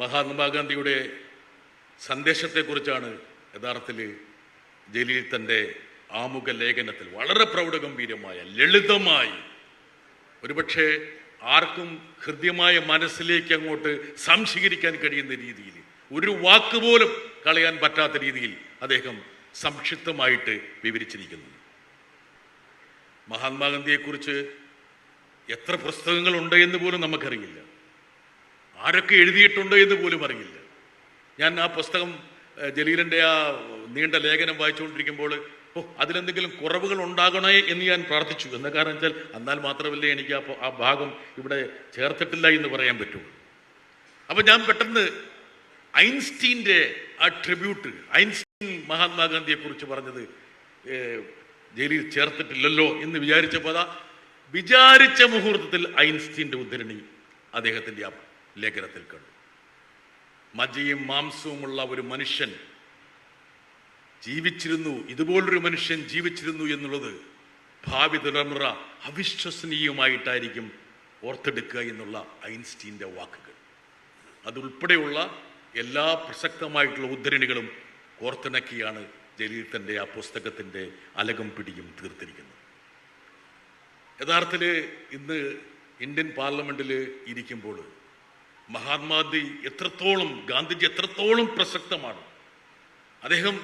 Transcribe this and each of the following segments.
മഹാത്മാഗാന്ധിയുടെ സന്ദേശത്തെക്കുറിച്ചാണ് യഥാർത്ഥത്തിൽ ജലീൽ തന്റെ ആമുഖ ലേഖനത്തിൽ വളരെ പ്രൗഢഗംഭീരമായ ലളിതമായി ഒരുപക്ഷെ ആർക്കും ഹൃദ്യമായ മനസ്സിലേക്ക് അങ്ങോട്ട് സംശീകരിക്കാൻ കഴിയുന്ന രീതിയിൽ ഒരു വാക്ക് പോലും കളയാൻ പറ്റാത്ത രീതിയിൽ അദ്ദേഹം സംക്ഷിപ്തമായിട്ട് വിവരിച്ചിരിക്കുന്നു. മഹാത്മാഗാന്ധിയെക്കുറിച്ച് എത്ര പുസ്തകങ്ങളുണ്ട് എന്ന് പോലും നമുക്കറിയില്ല. ആരൊക്കെ എഴുതിയിട്ടുണ്ട് എന്ന് പോലും അറിയില്ല. ഞാൻ ആ പുസ്തകം ജലീലിന്റെ ആ നീണ്ട ലേഖനം വായിച്ചുകൊണ്ടിരിക്കുമ്പോൾ ഓ അതിലെന്തെങ്കിലും കുറവുകൾ ഉണ്ടാകണേ എന്ന് ഞാൻ പ്രാർത്ഥിച്ചു. എന്ന കാരണം വെച്ചാൽ എന്നാൽ മാത്രമല്ലേ എനിക്ക് ആ ആ ഭാഗം ഇവിടെ ചേർത്തിട്ടില്ല എന്ന് പറയാൻ പറ്റുള്ളൂ അപ്പം ഞാൻ പെട്ടെന്ന് ഐൻസ്റ്റീന്റെ ആ ട്രിബ്യൂട്ട് ഐൻസ്റ്റീൻ മഹാത്മാഗാന്ധിയെക്കുറിച്ച് പറഞ്ഞത് ജയിലിൽ ചേർത്തിട്ടില്ലല്ലോ എന്ന് വിചാരിച്ചപ്പോൾ അതാ വിചാരിച്ച മുഹൂർത്തത്തിൽ ഐൻസ്റ്റീന്റെ ഉദ്ധരണി അദ്ദേഹത്തിന്റെ ആ ലേഖനത്തിൽ കണ്ടു. മജയും മാംസവുമുള്ള ഒരു മനുഷ്യൻ ജീവിച്ചിരുന്നു ഇതുപോലൊരു മനുഷ്യൻ ജീവിച്ചിരുന്നു എന്നുള്ളത് ഭാവി തലമുറ അവിശ്വസനീയമായിട്ടായിരിക്കും ഓർത്തെടുക്കുക എന്നുള്ള ഐൻസ്റ്റീന്റെ വാക്കുകൾ. അതുൾപ്പെടെയുള്ള എല്ലാ പ്രസക്തമായിട്ടുള്ള ഉദ്ധരണികളും കോർത്തിണക്കിയാണ് ജലീൽ തന്റെ ആ പുസ്തകത്തിന്റെ അലകം പിടിയും തീർത്തിരിക്കുന്നത്. യഥാർത്ഥത്തിൽ ഇന്ന് ഇന്ത്യൻ പാർലമെന്റിൽ ഇരിക്കുമ്പോൾ മഹാത്മാഗാന്ധി എത്രത്തോളം ഗാന്ധിജി എത്രത്തോളം പ്രസക്തമാണ്. അദ്ദേഹം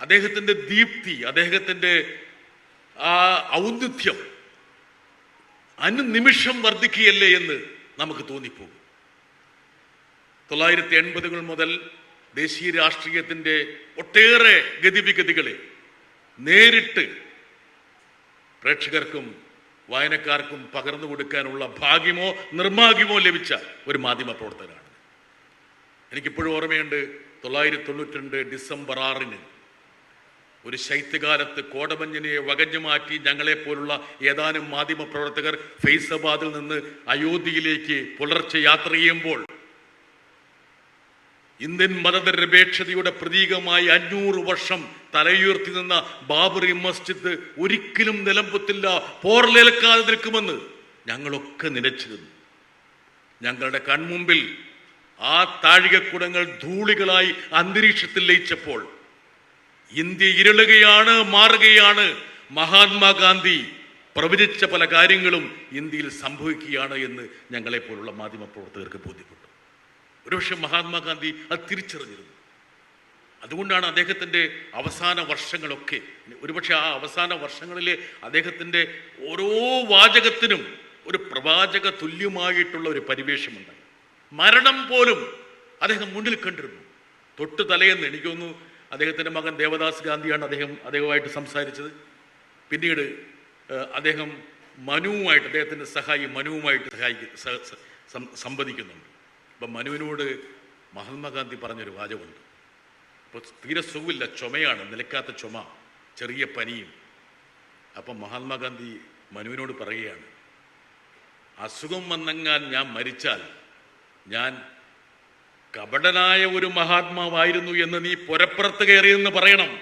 അദ്ദേഹത്തിന്റെ ദീപ്തി അദ്ദേഹത്തിന്റെ ആ ഔന്നിത്യം അനുനിമിഷം വർദ്ധിക്കുകയല്ലേ എന്ന് നമുക്ക് തോന്നിപ്പോകും. തൊള്ളായിരത്തി എൺപതുകൾ മുതൽ ദേശീയ രാഷ്ട്രീയത്തിന്റെ ഒട്ടേറെ ഗതിവിഗതികളെ നേരിട്ട് പ്രേക്ഷകർക്കും വായനക്കാർക്കും പകർന്നു കൊടുക്കാനുള്ള ഭാഗ്യമോ നിർഭാഗ്യമോ ലഭിച്ച ഒരു മാധ്യമ പ്രവർത്തകനാണ്. എനിക്കിപ്പോഴും ഓർമ്മയുണ്ട് തൊള്ളായിരത്തി തൊണ്ണൂറ്റി രണ്ട് ഡിസംബർ ആറിന് ഒരു ശൈത്യകാലത്ത് കോടമഞ്ഞിനെ വകഞ്ഞു മാറ്റി ഞങ്ങളെപ്പോലുള്ള ഏതാനും മാധ്യമ പ്രവർത്തകർ ഫൈസബാദിൽ നിന്ന് അയോധ്യയിലേക്ക് പുലർച്ചെ യാത്ര ചെയ്യുമ്പോൾ ഇന്ത്യൻ മതനിരപേക്ഷതയുടെ പ്രതീകമായി അഞ്ഞൂറ് വർഷം തലയുയർത്തി നിന്ന ബാബറി മസ്ജിദ് ഒരിക്കലും നിലമ്പത്തില്ല പോർലേൽക്കാതെ നിൽക്കുമെന്ന് ഞങ്ങളൊക്കെ നിലച്ചിരുന്നു. ഞങ്ങളുടെ കൺമുമ്പിൽ ആ താഴികക്കുടങ്ങൾ ധൂളികളായി അന്തരീക്ഷത്തിൽ ലയിച്ചപ്പോൾ ഇന്ത്യ ഇരളുകയാണ് മാറുകയാണ്. മഹാത്മാഗാന്ധി പ്രവചിച്ച പല കാര്യങ്ങളും ഇന്ത്യയിൽ സംഭവിക്കുകയാണ് എന്ന് ഞങ്ങളെപ്പോലുള്ള മാധ്യമപ്രവർത്തകർക്ക് ബോധ്യപ്പെട്ടു. ഒരുപക്ഷെ മഹാത്മാഗാന്ധി അത് തിരിച്ചറിഞ്ഞിരുന്നു. അതുകൊണ്ടാണ് അദ്ദേഹത്തിന്റെ അവസാന വർഷങ്ങളൊക്കെ ഒരുപക്ഷെ ആ അവസാന വർഷങ്ങളിലെ അദ്ദേഹത്തിന്റെ ഓരോ വാചകത്തിനും ഒരു പ്രവാചക തുല്യമായിട്ടുള്ള ഒരു പരിവേഷമുണ്ട് മരണം പോലും അദ്ദേഹം മുന്നിൽ കണ്ടിരുന്നു. തൊട്ട് തലയെന്ന് എനിക്ക് തോന്നുന്നു അദ്ദേഹത്തിന്റെ മകൻ ദേവദാസ് ഗാന്ധിയാണ് അദ്ദേഹം അദ്ദേഹമായിട്ട് സംസാരിച്ചത്. പിന്നീട് അദ്ദേഹം മനുവുമായിട്ട് അദ്ദേഹത്തിന്റെ സഹായി മനുവുമായിട്ട് സഹായിക്ക സംവദിക്കുന്നുണ്ട്. അപ്പം മനുവിനോട് മഹാത്മാഗാന്ധി പറഞ്ഞൊരു വാചകമുണ്ട്. ഇപ്പോൾ തീരെ സുഖമില്ല ചുമയാണ് നിലക്കാത്ത ചുമ ചെറിയ പനിയും. അപ്പം മഹാത്മാഗാന്ധി മനുവിനോട് പറയുകയാണ് അസുഖം വന്നെങ്ങാൻ ഞാൻ മരിച്ചാൽ ഞാൻ കപടനായ ഒരു മഹാത്മാവായിരുന്നു എന്ന് നീ പുരപ്പുറത്ത് കയറിയെന്ന് പറയണം.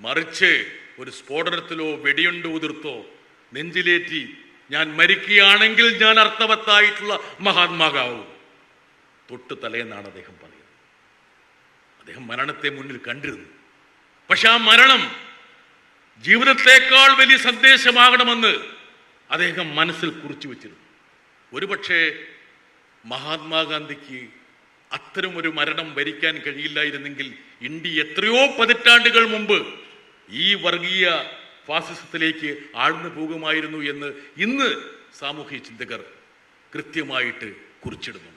മറിച്ച് ഒരു സ്ഫോടനത്തിലോ വെടിയുണ്ട് ഉതിർത്തോ നെഞ്ചിലേറ്റി ഞാൻ മരിക്കുകയാണെങ്കിൽ ഞാൻ അർത്ഥവത്തായിട്ടുള്ള മഹാത്മാകാവും തൊട്ട് തലേന്നാണ് അദ്ദേഹം പറയുന്നത്. അദ്ദേഹം മരണത്തെ മുന്നിൽ കണ്ടിരുന്നു. പക്ഷെ ആ മരണം ജീവിതത്തെക്കാൾ വലിയ സന്ദേശമാകണമെന്ന് അദ്ദേഹം മനസ്സിൽ കുറിച്ചു വെച്ചിരുന്നു. ഒരുപക്ഷെ മഹാത്മാഗാന്ധിക്ക് അത്തരം ഒരു മരണം വരിക്കാൻ കഴിയില്ലായിരുന്നെങ്കിൽ ഇന്ത്യ എത്രയോ പതിറ്റാണ്ടുകൾ മുമ്പ് ഈ വർഗീയ ഫാസിസത്തിലേക്ക് ആഴ്ന്നു പോകുമായിരുന്നു എന്ന് ഇന്ന് സാമൂഹ്യ ചിന്തകർ കൃത്യമായിട്ട് കുറിച്ചിടുന്നുണ്ട്